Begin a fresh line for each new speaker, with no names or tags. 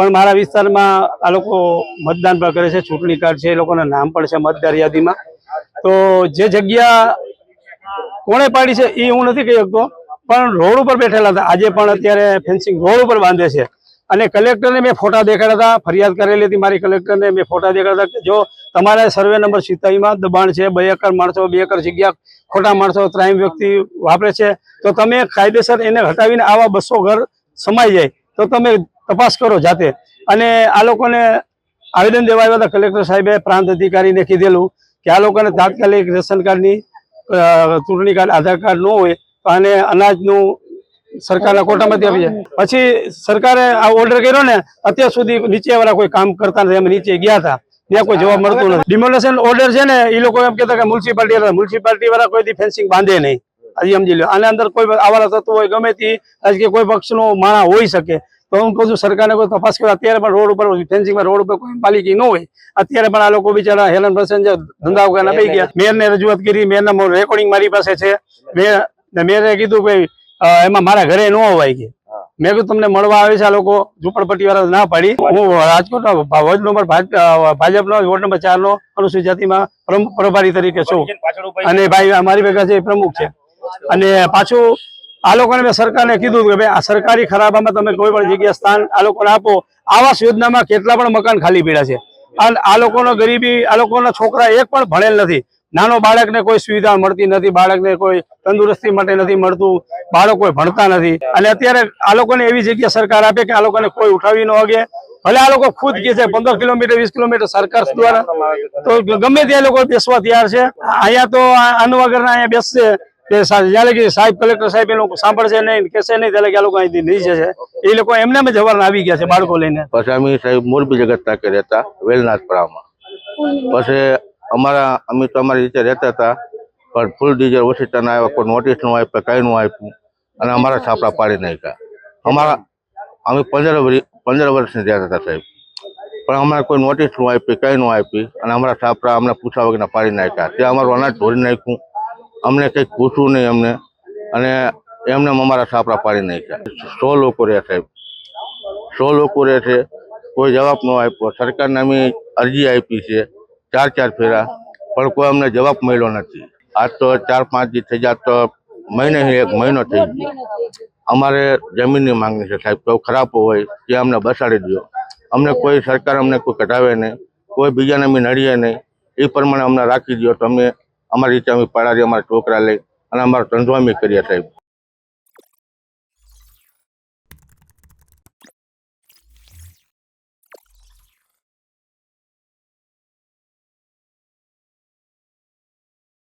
પણ મારા વિસ્તારમાં આ લોકો મતદાન પણ કરે છે, ચૂંટણી કાર્ડ છે, એ લોકોના નામ પણ છે મતદાર યાદીમાં. તો જે જગ્યા કોણે પાડી છે એ હું નથી કહી શકતો, પણ રોડ ઉપર બેઠેલા હતા. આજે પણ અત્યારે ફેન્સિંગ રોડ ઉપર બાંધે છે. અને કલેક્ટરને મેં ફોટા દેખાડ્યા હતા, ફરિયાદ કરેલી હતી મારી કલેક્ટરને, મેં ફોટા દેખાડ્યા હતા કે જો તમારા સર્વે નંબર સિત્તાવીમાં દબાણ છે, બે એકર માણસો, બે એકર જગ્યા ખોટા માણસો ત્રાઈમ વ્યક્તિ વાપરે છે, તો તમે કાયદેસર એને હટાવીને આવા બસો ઘર સમાઈ જાય. તો તમે તપાસ કરો જાતે. અને આ લોકોને આવેદન દેવા આવ્યા હતા કલેક્ટર સાહેબે, પ્રાંત અધિકારીને કીધેલું કે આ લોકોને તાત્કાલિક રેશન કાર્ડની ચૂંટણી કાર્ડ, આધાર કાર્ડ ન હોય તો આને અનાજનું સરકારના કોટામાંથી જાય. પછી સરકારે આ ઓર્ડર કર્યો ને, અત્યાર સુધી નીચે વાળા કોઈ કામ કરતા નથી. અમે નીચે ગયા હતા. ત્યાં કોઈ જવાબ મળતો નથી. ડિમોલેશન ઓર્ડર છે ને એ લોકો એમ કહેતા કે મ્યુનિસિપાલિટી મ્યુનિસિપાલિટી વાળા કોઈ ફેન્સિંગ બાંધે નહીં. હજી સમજી લો. આની અંદર કોઈ આવારા તત્વો હોય ગમે તે રાજકીય કોઈ પક્ષનો માણા હોઈ શકે તો હું કહું છું સરકારને કોઈ તપાસ કરે અત્યારે પણ રોડ ઉપર ફેન્સિંગમાં રોડ ઉપર કોઈ પાલિકી ન હોય અત્યારે પણ આ લોકો બિચારા હેલન પેસેન્જર ધંધા વગરના બેસી ગયા. મેયરને રજૂઆત કરી મેયરના રેકોર્ડિંગ મારી પાસે છે. મેયર ને કીધું કે એમાં મારા ઘરે ન હોવાય કે. મેં કીધું તમને મળવા આવે છે આ લોકો ઝુંપડપટ્ટી વાળા ના પાડી. હું રાજકોટ વોર્ડ નંબર ભાજપનો વોર્ડ નંબર ચાર નો અનુસૂચિત જાતિમાં પ્રમુખ પ્રભારી તરીકે છું. અને ભાઈ અમારી ભેગા છે પ્રમુખ છે. અને પાછું આ લોકોને સરકારને કીધું કે ભાઈ, આ સરકારી ખરાબામાં તમે કોઈ પણ જગ્યા સ્થાન આ લોકોને આપો. આવાસ યોજનામાં કેટલા પણ મકાન ખાલી પડ્યા છે. આ લોકોનો ગરીબી, આ લોકોના છોકરા એક પણ ભણેલ નથી. નાનો બાળકને કોઈ સુવિધા મળતી નથી, બાળકને કોઈ તંદુરસ્તી માટે નથી મળતું, બાળકો ભણતા નથી. અને અત્યારે આ લોકોને એવી જગ્યા સરકાર આપે કે આ લોકોને કોઈ ઉઠાવી ન વાગે ભલે આ લોકો ખુદ કે છે, પંદર કિલોમીટર, વીસ કિલોમીટર સરકાર દ્વારા. તો ગમે ત્યાં લોકો બેસવા તૈયાર છે. અહીંયા તો આ અન્ન વગરના અહીંયા બેસશે. કે જ્યારે કે સાહેબ કલેક્ટર સાહેબ એ લોકો સાંભળશે નહીં, કહેશે નહીં ત્યારે કે આ લોકો અહીંથી નહીં જશે. એ લોકો એમને જવાના આવી ગયા છે બાળકો લઈને.
પછી અમે સાહેબ મોરબી જગતના કે રહેતા, વેલનાથપુરામાં. પછી અમારા, અમે તો અમારી રીતે રહેતા હતા, પણ ફૂલ ડીઝલ ઓછીતાના આવ્યા, કોઈ નોટિસનું આપ્યા, કઈ નું આપ્યું, અને અમારા છાપરા પાડી નાખ્યા. અમારા, અમે પંદર પંદર વર્ષની રહેતા હતા સાહેબ. પણ અમારે કોઈ નોટિસનું આપી કઈ નું આપી અને અમારા છાપરા અમને પૂછા વગરના પાડી નાખ્યા. ત્યાં અમારું અનાજ ધોરી નાખ્યું અમને કંઈક પૂછવું નહીં અમને. અને એમને અમારા છાપરા પાડી નાખ્યા. સો લોકો રહે સાહેબ. સો લોકો રહે છે. કોઈ જવાબ ન આપ્યો. સરકારને અમે અરજી આપી છે. ચાર ચાર ફેરા. પણ કોઈ અમને જવાબ મળ્યો નથી. આજ તો ચાર પાંચ દી થઈ જાય તો મહિને એક મહિનો થઈ ગયો. અમારે જમીનની માંગણી છે સાહેબ. કોઈ ખરાબ હોય તે અમને બસાડી દો અમને કોઈ સરકાર અમને કોઈ કઢાવે નહીં. કોઈ બીજાને અમે નડીએ નહીં. એ પ્રમાણે અમને રાખી દો તો અમે અમારી રીતે અમે પાડાથી અમારા છોકરા લઈ અને અમારો ધંધો અમે કરીએ સાહેબ.